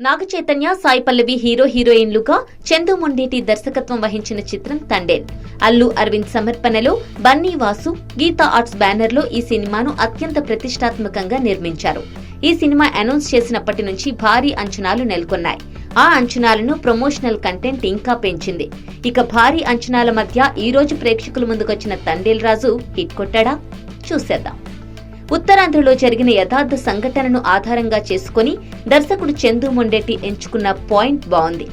నాగ Chaitanya Sai Pallavi hero హీరోయిన్లుగా చందు మొండేటి దర్శకత్వం వహించిన చిత్రం తండేల్. అల్లు అరవింద్ సమర్పణలో బన్నీ వాసు గీతా ఆర్ట్స్ బ్యానర్లో ఈ సినిమాను అత్యంత ప్రతిష్టాత్మకంగా నిర్మించారు. ఈ సినిమా అనౌన్స్ చేసినప్పటి నుంచి భారీ అంచనాలు నెలకొన్నాయి. ఆ అంచనాలను ప్రమోషనల్ కంటెంట్ ఇంకా పెంచింది. ఇక భారీ అంచనాల మధ్య ఈ రోజు ప్రేక్షకుల ముందుకొచ్చిన తండేల్ రాజు హిట్ కొట్టాడా? చూసేద్దాం. ఉత్తరాంధ్రలో జరిగిన యథార్థ సంఘటనను ఆధారంగా చేసుకుని దర్శకుడు చందు మొండెట్టి ఎంచుకున్న పాయింట్ బాగుంది.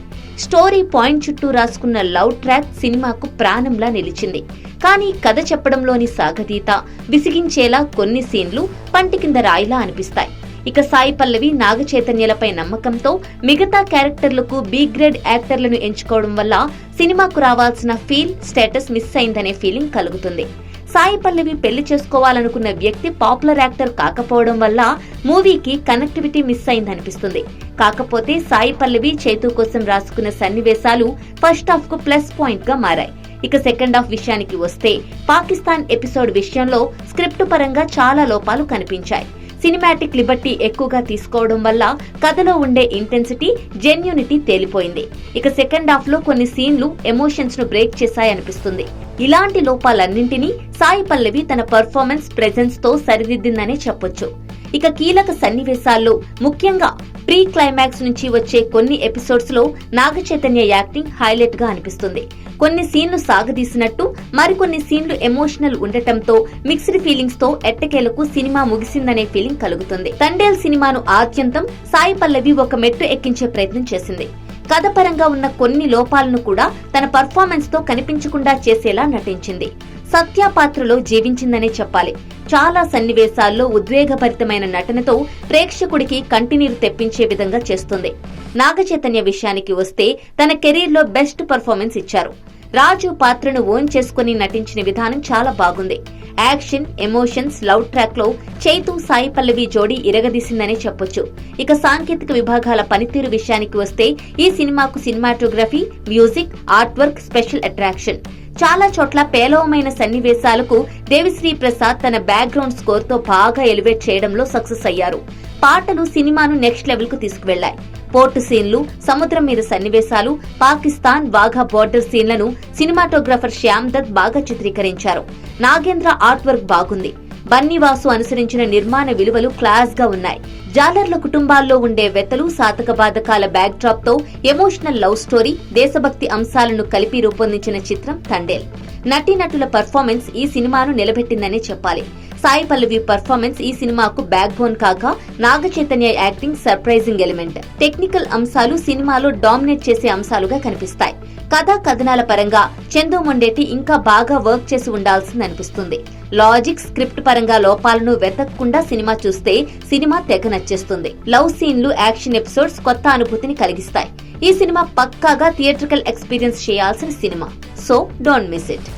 స్టోరీ పాయింట్ చుట్టూ రాసుకున్న లవ్ ట్రాక్ సినిమాకు ప్రాణంలా నిలిచింది. కానీ కథ చెప్పడంలోని సాగతీత విసిగించేలా కొన్ని సీన్లు పంటి కింద రాయిలా అనిపిస్తాయి. ఇక సాయి పల్లవి నాగ చైతన్యలపై నమ్మకంతో మిగతా క్యారెక్టర్లకు బి గ్రేడ్ యాక్టర్లను ఎంచుకోవడం వల్ల సినిమాకు రావాల్సిన ఫీల్ స్టేటస్ మిస్ అయిందనే ఫీలింగ్ కలుగుతుంది. సాయి పల్లవి పెళ్ళి చేసుకోవాలనుకున్న వ్యక్తి పాపులర్ యాక్టర్ కాకపోవడం వల్ల మూవీకి కనెక్టివిటీ మిస్ అయిందనిపిస్తుంది. కాకపోతే సాయి పల్లవి చేతు కోసం రాసుకున్న సన్నివేశాలు ఫస్ట్ హాఫ్కు ప్లస్ పాయింట్గా మారాయి. ఇక సెకండ్ హాఫ్ విషయానికి వస్తే పాకిస్తాన్ ఎపిసోడ్ విషయంలో స్క్రిప్ట్ పరంగా చాలా లోపాలు కనిపించాయి. సినిమాటిక్ లిబర్టీ ఎక్కువగా తీసుకోవడం వల్ల కథలో ఉండే ఇంటెన్సిటీ జెన్యూనిటీ తేలిపోయింది. ఇక సెకండ్ హాఫ్లో కొన్ని సీన్లు ఎమోషన్స్ను బ్రేక్ చేశాయనిపిస్తుంది. ఇలాంటి లోపాలన్నింటినీ సాయి పల్లవి తన పర్ఫార్మెన్స్ ప్రెజెన్స్తో సరిదిద్దిందనే చెప్పొచ్చు. ఇక కీలక సన్నివేశాల్లో ముఖ్యంగా ప్రీ క్లైమాక్స్ నుంచి వచ్చే కొన్ని ఎపిసోడ్స్లో నాగ చైతన్య యాక్టింగ్ హైలైట్గా అనిపిస్తుంది. కొన్ని సీన్లు సాగదీసినట్టు మరికొన్ని సీన్లు ఎమోషనల్ ఉండటంతో మిక్స్డ్ ఫీలింగ్స్తో ఎట్టకేలకు సినిమా ముగిసిందనే ఫీలింగ్ కలుగుతుంది. తండేల్ సినిమాను ఆద్యంతం సాయి పల్లవి ఒక మెట్టు ఎక్కించే ప్రయత్నం చేసింది. కథపరంగా ఉన్న కొన్ని లోపాలను కూడా తన పర్ఫార్మెన్స్తో కనిపించకుండా చేసేలా నటించింది. సత్య పాత్రలో జీవించిందనే చెప్పాలి. చాలా సన్నివేశాల్లో ఉద్వేగభరితమైన నటనతో ప్రేక్షకుడికి కంటినీరు తెప్పించే విధంగా చేస్తుంది. నాగచైతన్య విషయానికి వస్తే తన కెరీర్లో బెస్ట్ పర్ఫార్మెన్స్ ఇచ్చారు. రాజు పాత్రను ఓన్ చేసుకుని నటించిన విధానం చాలా బాగుంది. యాక్షన్ ఎమోషన్స్ లవ్ ట్రాక్లో చైతు సాయి పల్లవి జోడీ ఇరగదీసిందనే చెప్పొచ్చు. ఇక సాంకేతిక విభాగాల పనితీరు విషయానికి వస్తే ఈ సినిమాకు cinematography music art work special attraction. చాలా చోట్ల పేలవమైన సన్నివేశాలకు దేవిశ్రీ ప్రసాద్ తన బ్యాక్గ్రౌండ్ స్కోర్తో బాగా ఎలివేట్ చేయడంలో సక్సెస్ అయ్యారు. పాటలు సినిమాను నెక్స్ట్ లెవెల్కు తీసుకువెళ్ళాయి పోర్టు సీన్లు సముద్రం మీద సన్నివేశాలు పాకిస్తాన్ వాఘా బోర్డర్ సీన్లను సినిమాటోగ్రఫర్ శ్యామ్ దత్ బాగా చిత్రీకరించారు. నాగేంద్ర ఆర్ట్ వర్క్ బాగుంది. బన్నీవాసు అనుసరించిన నిర్మాణ విలువలు క్లాస్గా ఉన్నాయి. జాలర్ల కుటుంబాల్లో ఉండే వెతలు సాతక బాధకాల బ్యాక్ డ్రాప్తో ఎమోషనల్ లవ్ స్టోరీ దేశభక్తి అంశాలను కలిపి రూపొందించిన చిత్రం తండేల్. నటీనటుల పర్ఫార్మెన్స్ ఈ సినిమాను నిలబెట్టిందనే చెప్పాలి. సాయి పల్లవి పర్ఫార్మెన్స్ ఈ సినిమాకు బ్యాక్ బోన్ కాక Naga Chaitanya acting surprising element technical అంశాలు సినిమాలో డామినేట్ చేసే అంశాలుగా కనిపిస్తాయి. కథా కథనాల పరంగా చందు మొండేటి ఇంకా బాగా వర్క్ చేసి ఉండాల్సింది అనిపిస్తుంది. లాజిక్ స్క్రిప్ట్ పరంగా లోపాలను వెతకకుండా సినిమా చూస్తే సినిమా తెగ నచ్చేస్తుంది. లవ్ సీన్లు యాక్షన్ ఎపిసోడ్స్ కొత్త అనుభూతిని కలిగిస్తాయి. ఈ సినిమా పక్కాగా థియేట్రికల్ ఎక్స్పీరియన్స్ చేయాల్సిన cinema. So don't miss it